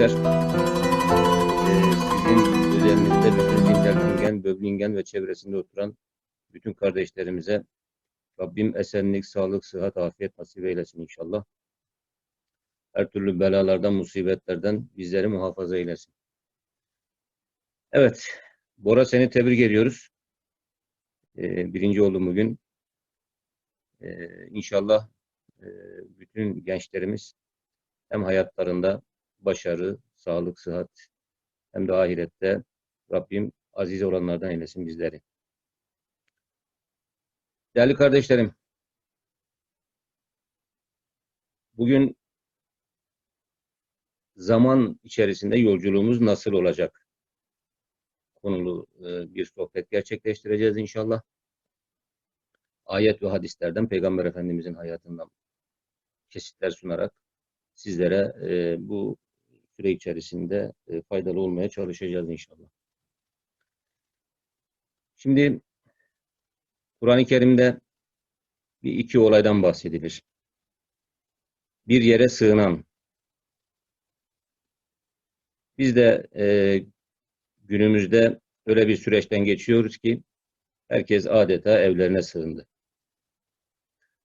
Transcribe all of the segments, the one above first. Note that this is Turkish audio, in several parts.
Gençler. Ee, sizin üzerinizde bütün Zinterlingen, Böblingen ve çevresinde oturan bütün kardeşlerimize Rabbim esenlik, sağlık, sıhhat, afiyet nasip eylesin inşallah. Her türlü belalardan, musibetlerden bizleri muhafaza eylesin. Evet, Bora seni tebrik ediyoruz. Ee, birinci oldun bugün. Ee, inşallah e, bütün gençlerimiz hem hayatlarında başarı, sağlık, sıhhat hem de ahirette Rabbim aziz olanlardan eylesin bizleri. Değerli kardeşlerim, bugün zaman içerisinde yolculuğumuz nasıl olacak? Konulu e, bir sohbet gerçekleştireceğiz inşallah. Ayet ve hadislerden, Peygamber Efendimizin hayatından kesitler sunarak sizlere e, bu süre içerisinde e, faydalı olmaya çalışacağız inşallah. Şimdi Kur'an-ı Kerim'de bir iki olaydan bahsedilir. Bir yere sığınan. Biz de e, günümüzde öyle bir süreçten geçiyoruz ki herkes adeta evlerine sığındı.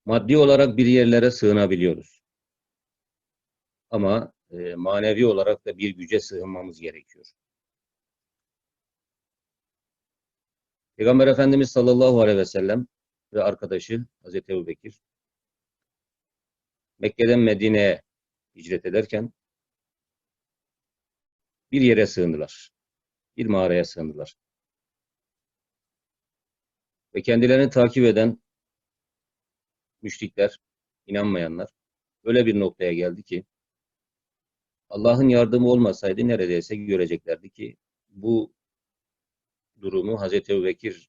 Maddi olarak bir yerlere sığınabiliyoruz. Ama e, manevi olarak da bir güce sığınmamız gerekiyor. Peygamber Efendimiz sallallahu aleyhi ve sellem ve arkadaşı Hazreti Ebu Bekir Mekke'den Medine'ye hicret ederken bir yere sığındılar. Bir mağaraya sığındılar. Ve kendilerini takip eden müşrikler, inanmayanlar öyle bir noktaya geldi ki Allah'ın yardımı olmasaydı neredeyse göreceklerdi ki bu durumu Hazreti Ebubekir'den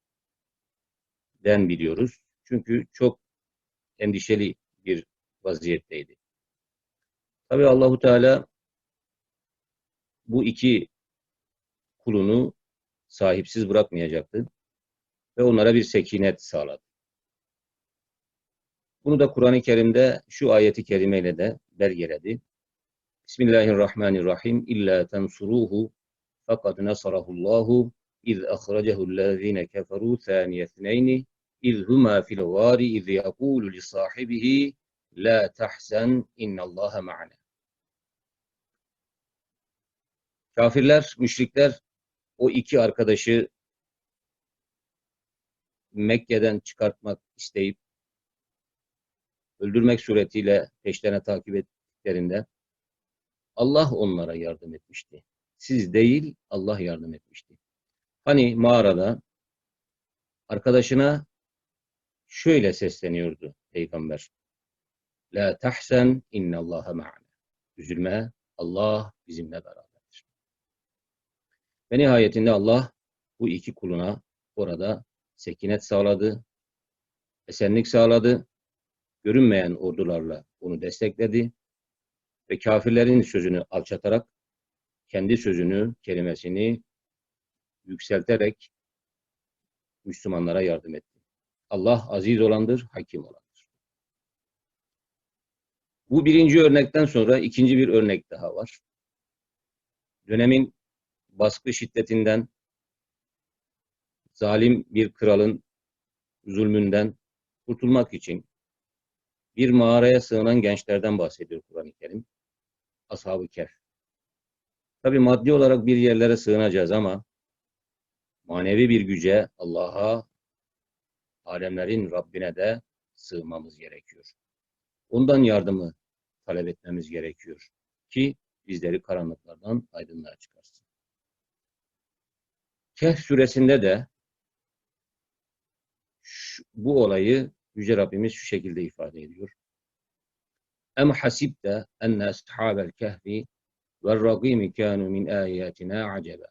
biliyoruz. Çünkü çok endişeli bir vaziyetteydi. Tabi Allahu Teala bu iki kulunu sahipsiz bırakmayacaktı ve onlara bir sekinet sağladı. Bunu da Kur'an-ı Kerim'de şu ayeti kerimeyle de belgeledi. Bismillahirrahmanirrahim. İlla tensuruhu fakat nasarahullahu iz ahrecehu'llezine keferu thaniyetneyni iz huma fil gari iz yekulu li sahibihi la tahzen innallaha ma'ana. Kafirler, müşrikler o iki arkadaşı Mekke'den çıkartmak isteyip öldürmek suretiyle peşlerine takip ettiklerinde Allah onlara yardım etmişti. Siz değil, Allah yardım etmişti. Hani mağarada arkadaşına şöyle sesleniyordu Peygamber. La tahsen innallaha ma'ana. Üzülme, Allah bizimle beraberdir. Ve nihayetinde Allah bu iki kuluna orada sekinet sağladı, esenlik sağladı, görünmeyen ordularla onu destekledi ve kafirlerin sözünü alçatarak kendi sözünü, kelimesini yükselterek Müslümanlara yardım etti. Allah aziz olandır, hakim olandır. Bu birinci örnekten sonra ikinci bir örnek daha var. Dönemin baskı şiddetinden, zalim bir kralın zulmünden kurtulmak için bir mağaraya sığınan gençlerden bahsediyor Kur'an-ı Kerim. Ashab-ı Kehf. Tabi maddi olarak bir yerlere sığınacağız ama manevi bir güce, Allah'a, alemlerin Rabbine de sığmamız gerekiyor. Ondan yardımı talep etmemiz gerekiyor ki bizleri karanlıklardan aydınlığa çıkarsın. Kehf suresinde de şu, bu olayı Yüce Rabbimiz şu şekilde ifade ediyor. Em hasibte enne ashabel kehfi ve ragimi kanu min ayatina acaba.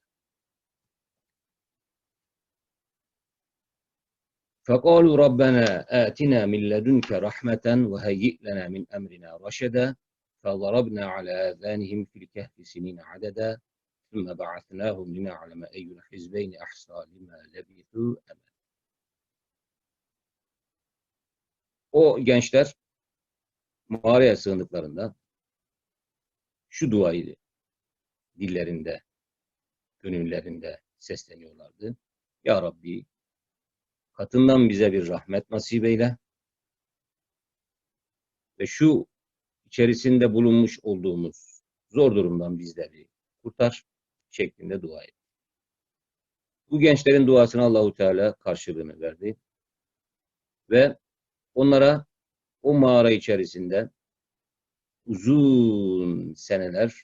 فقالوا ربنا آتنا من لدنك رحمة وهيئ لنا من أمرنا رشدا فضربنا على آذانهم في الكهف سنين عددا ثم بعثناهم لنعلم أي الحزبين أحصى لما لبثوا أمدا O gençler mağaraya sığındıklarında şu duayı dillerinde, gönüllerinde sesleniyorlardı. Ya Rabbi, katından bize bir rahmet nasip eyle ve şu içerisinde bulunmuş olduğumuz zor durumdan bizleri kurtar şeklinde dua etti. Bu gençlerin duasına Allahu Teala karşılığını verdi ve onlara o mağara içerisinde uzun seneler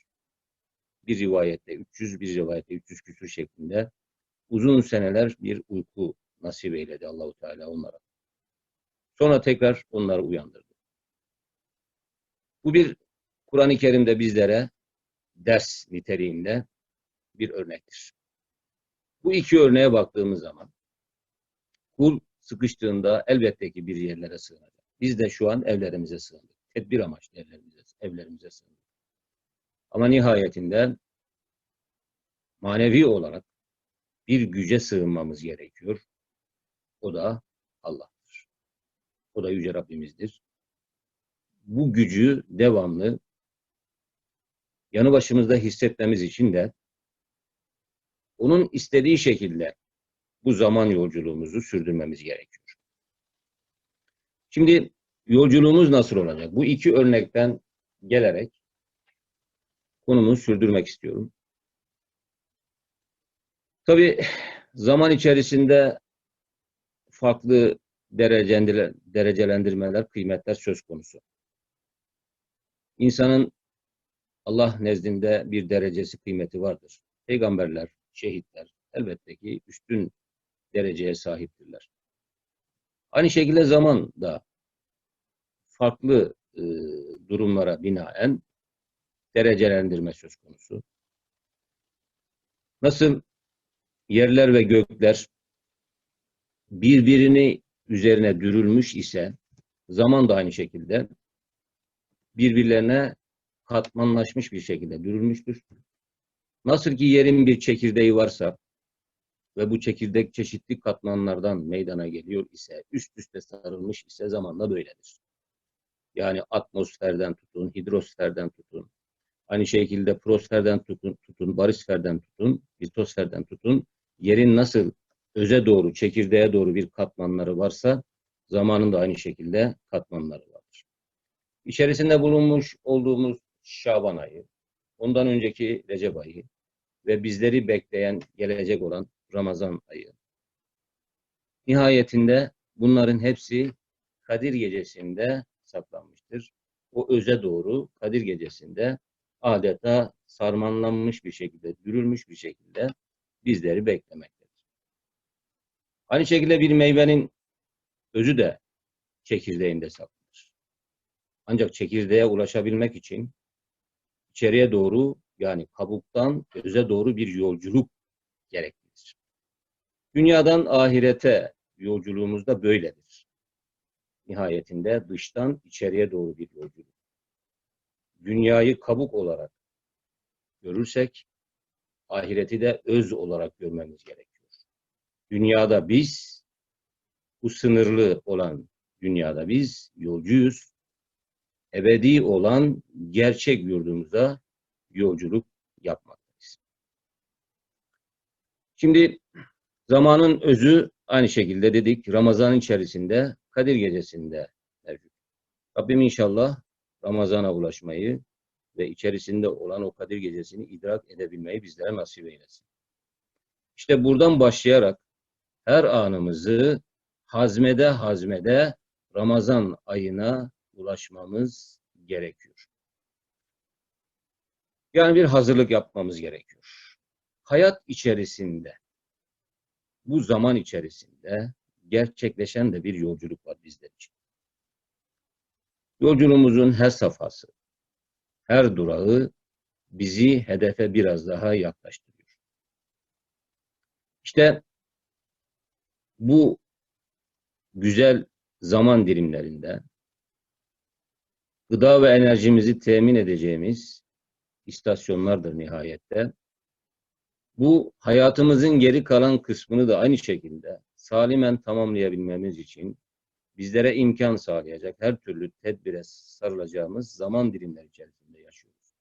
bir rivayette 300 bir rivayette 300 küsur şeklinde uzun seneler bir uyku nasip eyledi Allahu Teala onlara. Sonra tekrar onları uyandırdı. Bu bir Kur'an-ı Kerim'de bizlere ders niteliğinde bir örnektir. Bu iki örneğe baktığımız zaman kul sıkıştığında elbette ki bir yerlere sığınacak. Biz de şu an evlerimize sığındık. Tedbir amaçlı evlerimize, evlerimize sığındık. Ama nihayetinde manevi olarak bir güce sığınmamız gerekiyor. O da Allah'tır. O da Yüce Rabbimizdir. Bu gücü devamlı yanı başımızda hissetmemiz için de onun istediği şekilde bu zaman yolculuğumuzu sürdürmemiz gerekiyor. Şimdi yolculuğumuz nasıl olacak? Bu iki örnekten gelerek konumu sürdürmek istiyorum. Tabi zaman içerisinde farklı derecelendirmeler, kıymetler söz konusu. İnsanın Allah nezdinde bir derecesi, kıymeti vardır. Peygamberler, şehitler elbette ki üstün dereceye sahiptirler. Aynı şekilde zaman da farklı e, durumlara binaen derecelendirme söz konusu. Nasıl yerler ve gökler birbirini üzerine dürülmüş ise zaman da aynı şekilde birbirlerine katmanlaşmış bir şekilde dürülmüştür. Nasıl ki yerin bir çekirdeği varsa ve bu çekirdek çeşitli katmanlardan meydana geliyor ise, üst üste sarılmış ise zamanla böyledir. Yani atmosferden tutun, hidrosferden tutun, aynı şekilde prosferden tutun, tutun barisferden tutun, litosferden tutun, yerin nasıl öze doğru, çekirdeğe doğru bir katmanları varsa, zamanın da aynı şekilde katmanları vardır. İçerisinde bulunmuş olduğumuz Şaban ayı, ondan önceki Recep ayı ve bizleri bekleyen, gelecek olan Ramazan ayı. Nihayetinde bunların hepsi Kadir gecesinde saklanmıştır. O öze doğru Kadir gecesinde adeta sarmanlanmış bir şekilde, dürülmüş bir şekilde bizleri beklemektedir. Aynı şekilde bir meyvenin özü de çekirdeğinde saklanır. Ancak çekirdeğe ulaşabilmek için içeriye doğru yani kabuktan öze doğru bir yolculuk gereklidir. Dünyadan ahirete yolculuğumuz da böyledir. Nihayetinde dıştan içeriye doğru bir yolculuk. Dünyayı kabuk olarak görürsek, ahireti de öz olarak görmemiz gerekiyor. Dünyada biz, bu sınırlı olan dünyada biz yolcuyuz. Ebedi olan gerçek yurdumuza yolculuk yapmaktayız. Şimdi zamanın özü aynı şekilde dedik Ramazan içerisinde Kadir Gecesi'nde mevcut. Rabbim inşallah Ramazan'a ulaşmayı ve içerisinde olan o Kadir Gecesi'ni idrak edebilmeyi bizlere nasip eylesin. İşte buradan başlayarak her anımızı hazmede hazmede Ramazan ayına ulaşmamız gerekiyor. Yani bir hazırlık yapmamız gerekiyor. Hayat içerisinde, bu zaman içerisinde gerçekleşen de bir yolculuk var bizler için. Yolculuğumuzun her safhası, her durağı bizi hedefe biraz daha yaklaştırıyor. İşte bu güzel zaman dilimlerinde gıda ve enerjimizi temin edeceğimiz istasyonlardır nihayette. Bu hayatımızın geri kalan kısmını da aynı şekilde salimen tamamlayabilmemiz için bizlere imkan sağlayacak her türlü tedbire sarılacağımız zaman dilimleri içerisinde yaşıyoruz.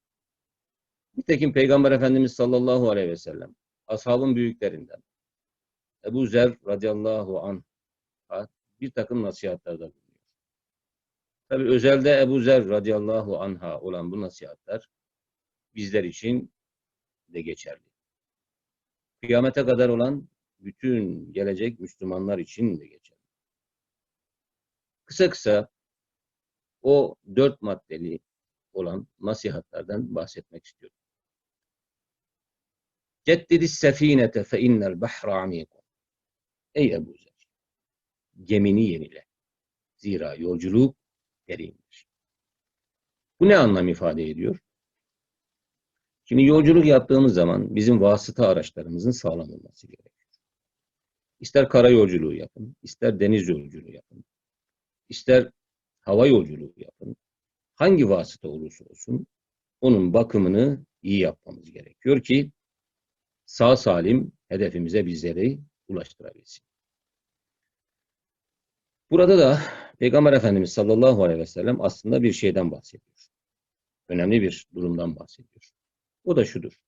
Nitekim Peygamber Efendimiz sallallahu aleyhi ve sellem ashabın büyüklerinden Ebu Zer radıyallahu anh'a bir takım nasihatlarda bulunuyor. Tabi özelde Ebu Zer radıyallahu anh'a olan bu nasihatler bizler için de geçerli. Kıyamete kadar olan bütün gelecek Müslümanlar için de geçerli. Kısa kısa o dört maddeli olan nasihatlerden bahsetmek istiyorum. Ceddidi sefinete fe innel bahra amikum. Ey Ebu Zer, gemini yenile. Zira yolculuk derindir. Bu ne anlam ifade ediyor? Şimdi yolculuk yaptığımız zaman bizim vasıta araçlarımızın sağlam olması gerekiyor. İster kara yolculuğu yapın, ister deniz yolculuğu yapın, ister hava yolculuğu yapın. Hangi vasıta olursa olsun onun bakımını iyi yapmamız gerekiyor ki sağ salim hedefimize bizleri ulaştırabilsin. Burada da Peygamber Efendimiz sallallahu aleyhi ve sellem aslında bir şeyden bahsediyor. Önemli bir durumdan bahsediyor. O da şudur.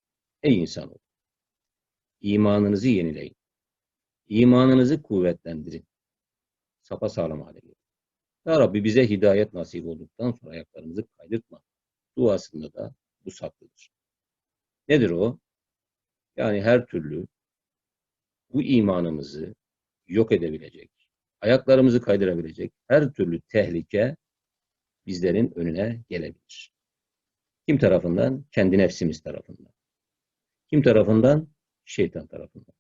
Ey insanoğlu! İmanınızı yenileyin. İmanınızı kuvvetlendirin. Sapa sağlam hale getirin. Ya Rabbi bize hidayet nasip olduktan sonra ayaklarımızı kaydırtma. Duasında da bu saklıdır. Nedir o? Yani her türlü bu imanımızı yok edebilecek, ayaklarımızı kaydırabilecek her türlü tehlike bizlerin önüne gelebilir. Kim tarafından? Kendi nefsimiz tarafından. Kim tarafından? Şeytan tarafından.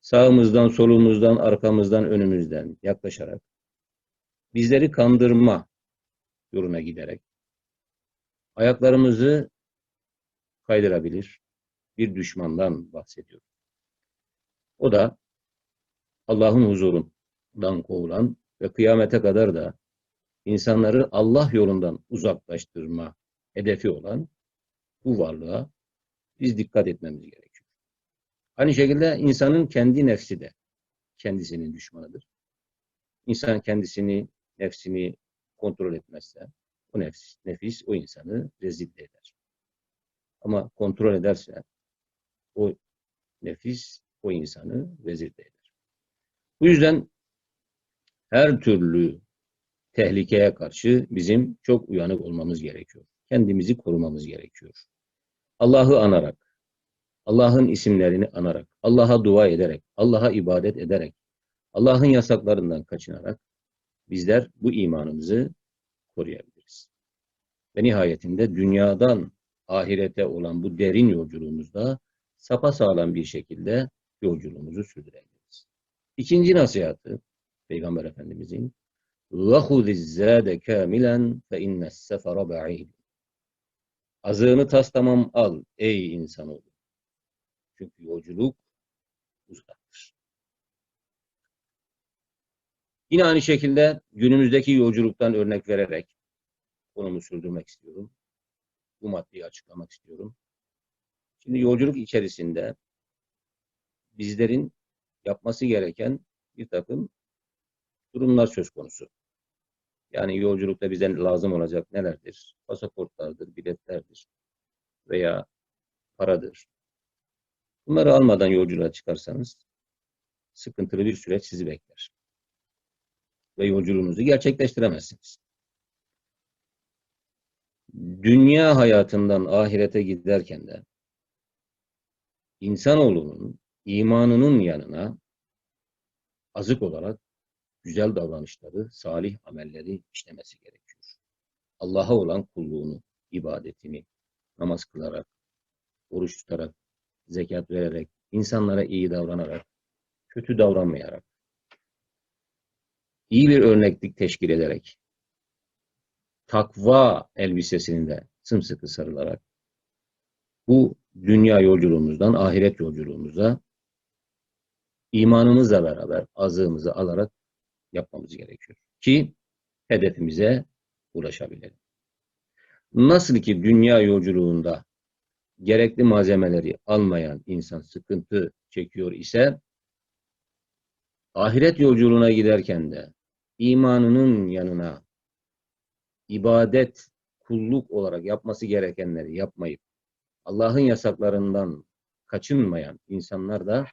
Sağımızdan, solumuzdan, arkamızdan, önümüzden yaklaşarak bizleri kandırma yoluna giderek ayaklarımızı kaydırabilir bir düşmandan bahsediyor. O da Allah'ın huzurundan kovulan ve kıyamete kadar da insanları Allah yolundan uzaklaştırma hedefi olan bu varlığa biz dikkat etmemiz gerekiyor. Aynı şekilde insanın kendi nefsi de kendisinin düşmanıdır. İnsan kendisini, nefsini kontrol etmezse o nefis, nefis o insanı rezil eder. Ama kontrol ederse o nefis o insanı vezir eder. Bu yüzden her türlü tehlikeye karşı bizim çok uyanık olmamız gerekiyor Kendimizi korumamız gerekiyor. Allah'ı anarak, Allah'ın isimlerini anarak, Allah'a dua ederek, Allah'a ibadet ederek, Allah'ın yasaklarından kaçınarak bizler bu imanımızı koruyabiliriz. Ve nihayetinde dünyadan ahirete olan bu derin yolculuğumuzda sapasağlam bir şekilde yolculuğumuzu sürdürebiliriz. İkinci nasihatı Peygamber Efendimizin وَخُذِ الزَّادَ كَامِلًا فَاِنَّ السَّفَرَ بَعِيدٌ Azığını tas tamam al ey insanoğlu. Çünkü yolculuk uzaktır. Yine aynı şekilde günümüzdeki yolculuktan örnek vererek konumu sürdürmek istiyorum. Bu maddeyi açıklamak istiyorum. Şimdi yolculuk içerisinde bizlerin yapması gereken bir takım durumlar söz konusu. Yani yolculukta bize lazım olacak nelerdir? Pasaportlardır, biletlerdir veya paradır. Bunları almadan yolculuğa çıkarsanız sıkıntılı bir süreç sizi bekler. Ve yolculuğunuzu gerçekleştiremezsiniz. Dünya hayatından ahirete giderken de insanoğlunun imanının yanına azık olarak güzel davranışları, salih amelleri işlemesi gerekiyor. Allah'a olan kulluğunu, ibadetini namaz kılarak, oruç tutarak, zekat vererek, insanlara iyi davranarak, kötü davranmayarak, iyi bir örneklik teşkil ederek, takva elbisesini de sımsıkı sarılarak, bu dünya yolculuğumuzdan ahiret yolculuğumuza imanımızla beraber azığımızı alarak yapmamız gerekiyor. Ki hedefimize ulaşabilelim. Nasıl ki dünya yolculuğunda gerekli malzemeleri almayan insan sıkıntı çekiyor ise ahiret yolculuğuna giderken de imanının yanına ibadet, kulluk olarak yapması gerekenleri yapmayıp Allah'ın yasaklarından kaçınmayan insanlar da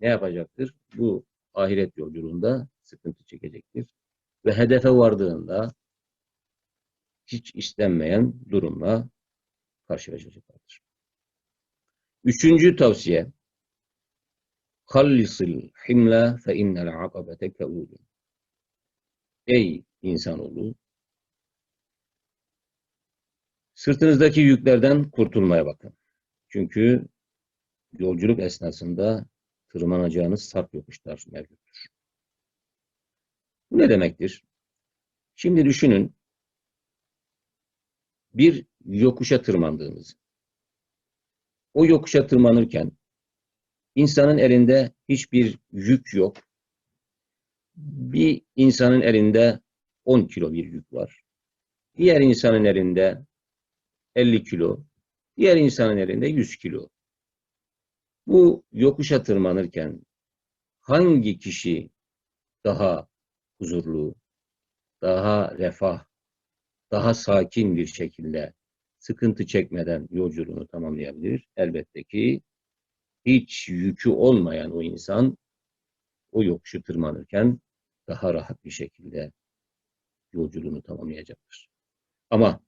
ne yapacaktır? Bu ahiret yolculuğunda sıkıntı çekecektir. Ve hedefe vardığında hiç istenmeyen durumla karşılaşacaklardır. Üçüncü tavsiye Hallisil himle fe innel akabete keudun. Ey insanoğlu sırtınızdaki yüklerden kurtulmaya bakın. Çünkü yolculuk esnasında tırmanacağınız sarp yokuşlar mevcuttur. Bu ne demektir? Şimdi düşünün bir yokuşa tırmandığınızı. O yokuşa tırmanırken insanın elinde hiçbir yük yok. Bir insanın elinde 10 kilo bir yük var. Diğer insanın elinde 50 kilo. Diğer insanın elinde 100 kilo. Bu yokuşa tırmanırken hangi kişi daha huzurlu, daha refah, daha sakin bir şekilde sıkıntı çekmeden yolculuğunu tamamlayabilir? Elbette ki hiç yükü olmayan o insan o yokuşu tırmanırken daha rahat bir şekilde yolculuğunu tamamlayacaktır. Ama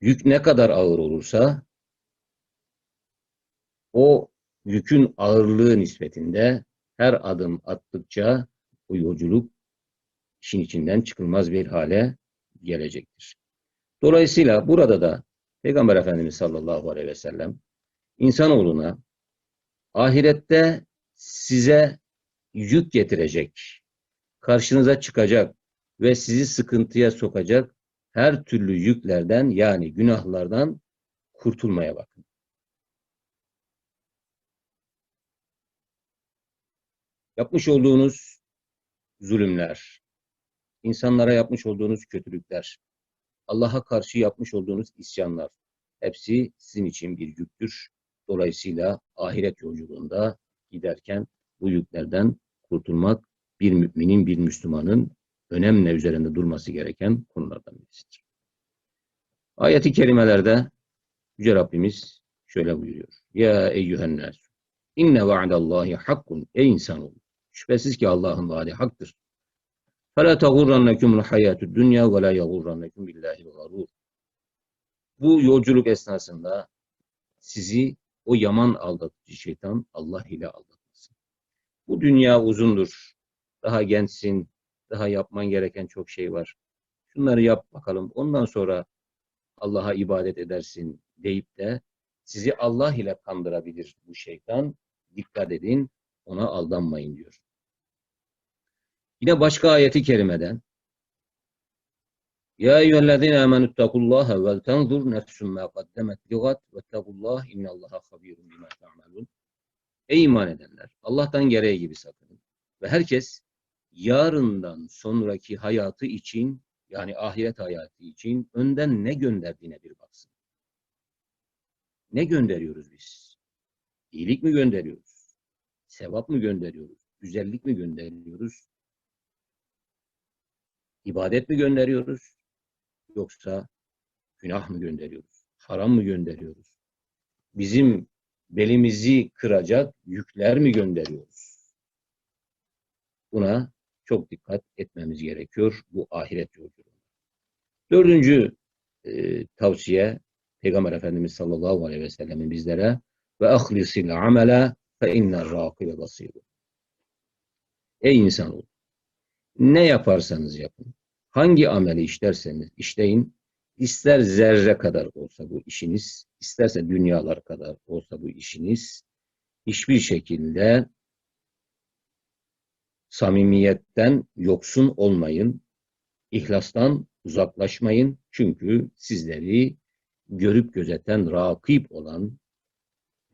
yük ne kadar ağır olursa o yükün ağırlığı nispetinde her adım attıkça o yolculuk işin içinden çıkılmaz bir hale gelecektir. Dolayısıyla burada da Peygamber Efendimiz sallallahu aleyhi ve sellem insanoğluna ahirette size yük getirecek, karşınıza çıkacak ve sizi sıkıntıya sokacak her türlü yüklerden yani günahlardan kurtulmaya bakın. Yapmış olduğunuz zulümler, insanlara yapmış olduğunuz kötülükler, Allah'a karşı yapmış olduğunuz isyanlar, hepsi sizin için bir yüktür. Dolayısıyla ahiret yolculuğunda giderken bu yüklerden kurtulmak bir müminin, bir Müslümanın önemli üzerinde durması gereken konulardan birisidir. Ayeti kerimelerde Yüce Rabbimiz şöyle buyuruyor. Ya eyyühen nas. İnne va'dallahi hakkun. Ey insanoğlu. Şüphesiz ki Allah'ın vaadi haktır. فَلَا تَغُرَّنَّكُمُ الْحَيَاتُ الدُّنْيَا وَلَا يَغُرَّنَّكُمْ بِاللّٰهِ الْغَرُورُ Bu yolculuk esnasında sizi o yaman aldatıcı şeytan Allah ile aldatmasın. Bu dünya uzundur. Daha gençsin. Daha yapman gereken çok şey var. Şunları yap bakalım. Ondan sonra Allah'a ibadet edersin deyip de sizi Allah ile kandırabilir bu şeytan. Dikkat edin. Ona aldanmayın diyor. Yine başka ayeti kerimeden Ya eyyühellezine amenüttekullaha vel tenzur nefsün ma kaddemet ligat vettekullah innallaha habirun bima ta'malun Ey iman edenler! Allah'tan gereği gibi sakının. Ve herkes yarından sonraki hayatı için yani ahiret hayatı için önden ne gönderdiğine bir baksın. Ne gönderiyoruz biz? İyilik mi gönderiyoruz? Sevap mı gönderiyoruz? Güzellik mi gönderiyoruz? İbadet mi gönderiyoruz? Yoksa günah mı gönderiyoruz? Haram mı gönderiyoruz? Bizim belimizi kıracak yükler mi gönderiyoruz? Buna çok dikkat etmemiz gerekiyor bu ahiret yolculuğunda. Dördüncü e, tavsiye Peygamber Efendimiz sallallahu aleyhi ve sellemin bizlere ve ahlisil amele fe inner rakibe basiru. Ey insanoğlu ne yaparsanız yapın, hangi ameli işlerseniz işleyin, ister zerre kadar olsa bu işiniz, isterse dünyalar kadar olsa bu işiniz, hiçbir şekilde samimiyetten yoksun olmayın, ihlastan uzaklaşmayın. Çünkü sizleri görüp gözeten, rakip olan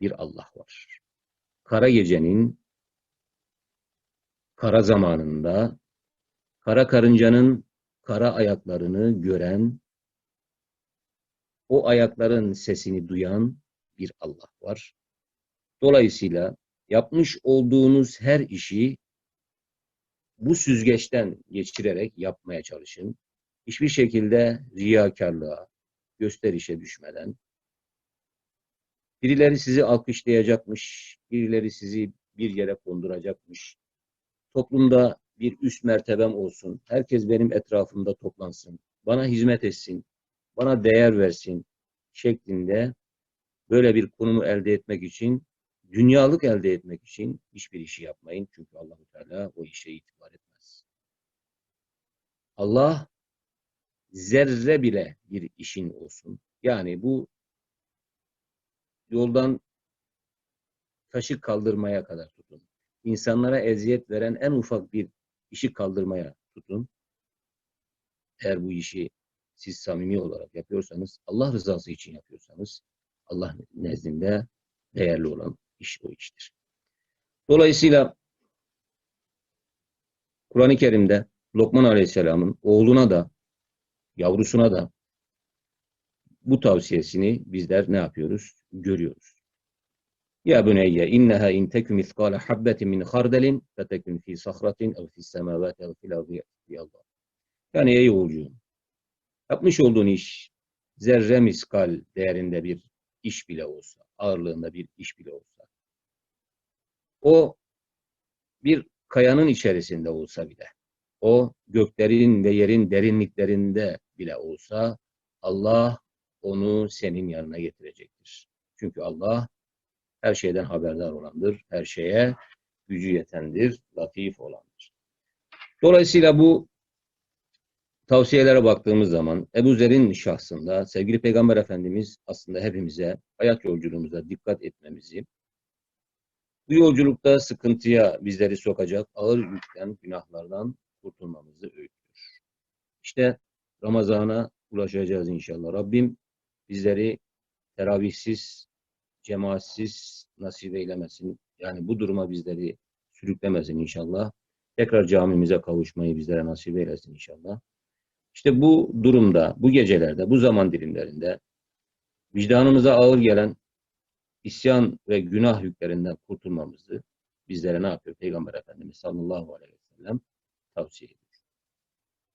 bir Allah var. Kara gecenin kara zamanında kara karıncanın kara ayaklarını gören, o ayakların sesini duyan bir Allah var. Dolayısıyla yapmış olduğunuz her işi bu süzgeçten geçirerek yapmaya çalışın. Hiçbir şekilde riyakarlığa, gösterişe düşmeden, birileri sizi alkışlayacakmış, birileri sizi bir yere konduracakmış, toplumda bir üst mertebem olsun, herkes benim etrafımda toplansın, bana hizmet etsin, bana değer versin şeklinde böyle bir konumu elde etmek için, dünyalık elde etmek için hiçbir işi yapmayın. Çünkü Allahu Teala o işe itibar etmez. Allah zerre bile bir işin olsun. Yani bu yoldan taşı kaldırmaya kadar tutun. İnsanlara eziyet veren en ufak bir işi kaldırmaya tutun. Eğer bu işi siz samimi olarak yapıyorsanız, Allah rızası için yapıyorsanız, Allah nezdinde değerli olan iş o iştir. Dolayısıyla Kur'an-ı Kerim'de Lokman Aleyhisselam'ın oğluna da yavrusuna da bu tavsiyesini bizler ne yapıyoruz? Görüyoruz. Ya buneyye inneha in tekum miskale habbetin min hardelin fetekun fi sahratin ev fi semavati ev fil Allah. Yani ey oğulcuğum yapmış olduğun iş zerre miskal değerinde bir iş bile olsa, ağırlığında bir iş bile olsa, o bir kayanın içerisinde olsa bile, o göklerin ve yerin derinliklerinde bile olsa Allah onu senin yanına getirecektir. Çünkü Allah her şeyden haberdar olandır, her şeye gücü yetendir, latif olandır. Dolayısıyla bu tavsiyelere baktığımız zaman Ebu Zer'in şahsında sevgili Peygamber Efendimiz aslında hepimize hayat yolculuğumuza dikkat etmemizi, bu yolculukta sıkıntıya bizleri sokacak ağır yükten, günahlardan kurtulmamızı öğütüyor. İşte Ramazan'a ulaşacağız inşallah. Rabbim bizleri teravihsiz, cemaatsiz nasip eylemesin. Yani bu duruma bizleri sürüklemesin inşallah. Tekrar camimize kavuşmayı bizlere nasip eylesin inşallah. İşte bu durumda, bu gecelerde, bu zaman dilimlerinde vicdanımıza ağır gelen isyan ve günah yüklerinden kurtulmamızı bizlere ne yapıyor? Peygamber Efendimiz sallallahu aleyhi ve sellem tavsiye ediyor.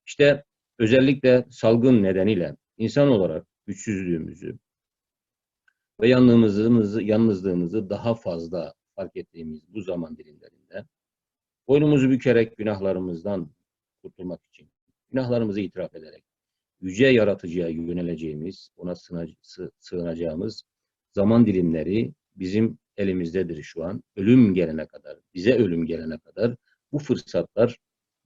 İşte özellikle salgın nedeniyle insan olarak güçsüzlüğümüzü ve yalnızlığımızı, yalnızlığımızı daha fazla fark ettiğimiz bu zaman dilimlerinde boynumuzu bükerek günahlarımızdan kurtulmak için, günahlarımızı itiraf ederek, yüce yaratıcıya yöneleceğimiz, ona sığınacağımız zaman dilimleri bizim elimizdedir şu an. Ölüm gelene kadar, bize ölüm gelene kadar bu fırsatlar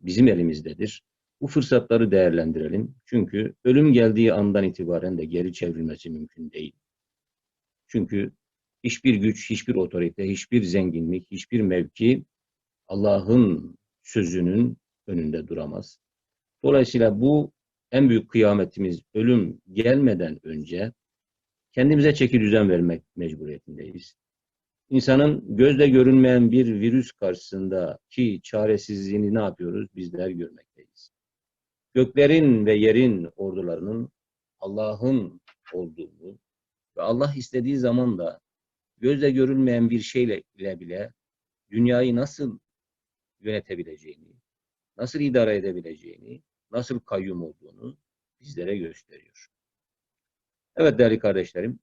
bizim elimizdedir. Bu fırsatları değerlendirelim. Çünkü ölüm geldiği andan itibaren de geri çevrilmesi mümkün değil. Çünkü hiçbir güç, hiçbir otorite, hiçbir zenginlik, hiçbir mevki Allah'ın sözünün önünde duramaz. Dolayısıyla bu en büyük kıyametimiz ölüm gelmeden önce kendimize çeki düzen vermek mecburiyetindeyiz. İnsanın gözle görünmeyen bir virüs karşısındaki çaresizliğini ne yapıyoruz? Bizler görmekteyiz. Göklerin ve yerin ordularının Allah'ın olduğunu ve Allah istediği zaman da gözle görülmeyen bir şeyle bile dünyayı nasıl yönetebileceğini, nasıl idare edebileceğini, nasıl kayyum olduğunu bizlere gösteriyor. Evet değerli kardeşlerim,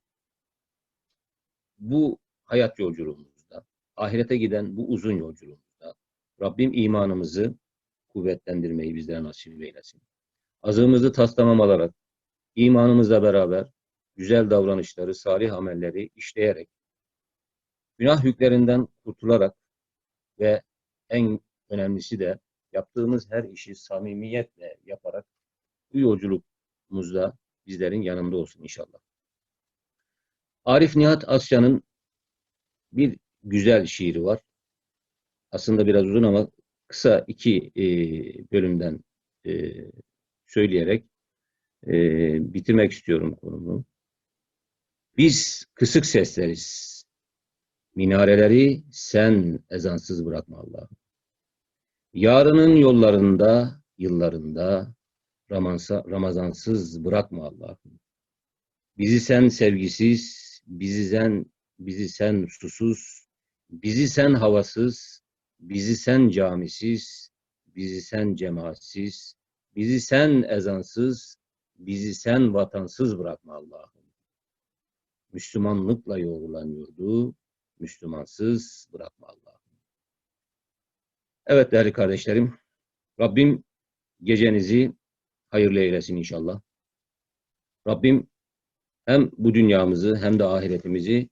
bu hayat yolculuğumuzda, ahirete giden bu uzun yolculuğumuzda Rabbim imanımızı kuvvetlendirmeyi bizlere nasip eylesin. Azığımızı taslamam alarak, imanımızla beraber güzel davranışları, salih amelleri işleyerek, günah yüklerinden kurtularak ve en önemlisi de yaptığımız her işi samimiyetle yaparak bu yolculuğumuzda bizlerin yanında olsun inşallah. Arif Nihat Asya'nın bir güzel şiiri var. Aslında biraz uzun ama kısa iki e, bölümden e, söyleyerek e, bitirmek istiyorum konumu. Biz kısık sesleriz. Minareleri sen ezansız bırakma Allah'ım. Yarının yollarında, yıllarında Ramazansız bırakma Allah'ım. Bizi sen sevgisiz, bizi sen, bizi sen susuz, bizi sen havasız, bizi sen camisiz, bizi sen cemaatsiz, bizi sen ezansız, bizi sen vatansız bırakma Allah'ım. Müslümanlıkla yoğrulan Müslümansız bırakma Allah'ım. Evet değerli kardeşlerim, Rabbim gecenizi hayırlı eylesin inşallah. Rabbim hem bu dünyamızı hem de ahiretimizi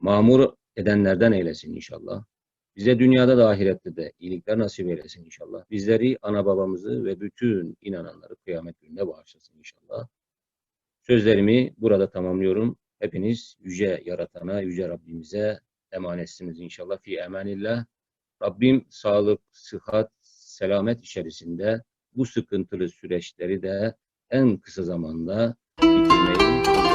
mamur edenlerden eylesin inşallah. Bize dünyada da ahirette de iyilikler nasip eylesin inşallah. Bizleri, ana babamızı ve bütün inananları kıyamet gününe bağışlasın inşallah. Sözlerimi burada tamamlıyorum. Hepiniz yüce yaratana, yüce Rabbimize emanetsiniz inşallah. Fi emanillah. Rabbim sağlık, sıhhat, selamet içerisinde bu sıkıntılı süreçleri de en kısa zamanda bitirmeyi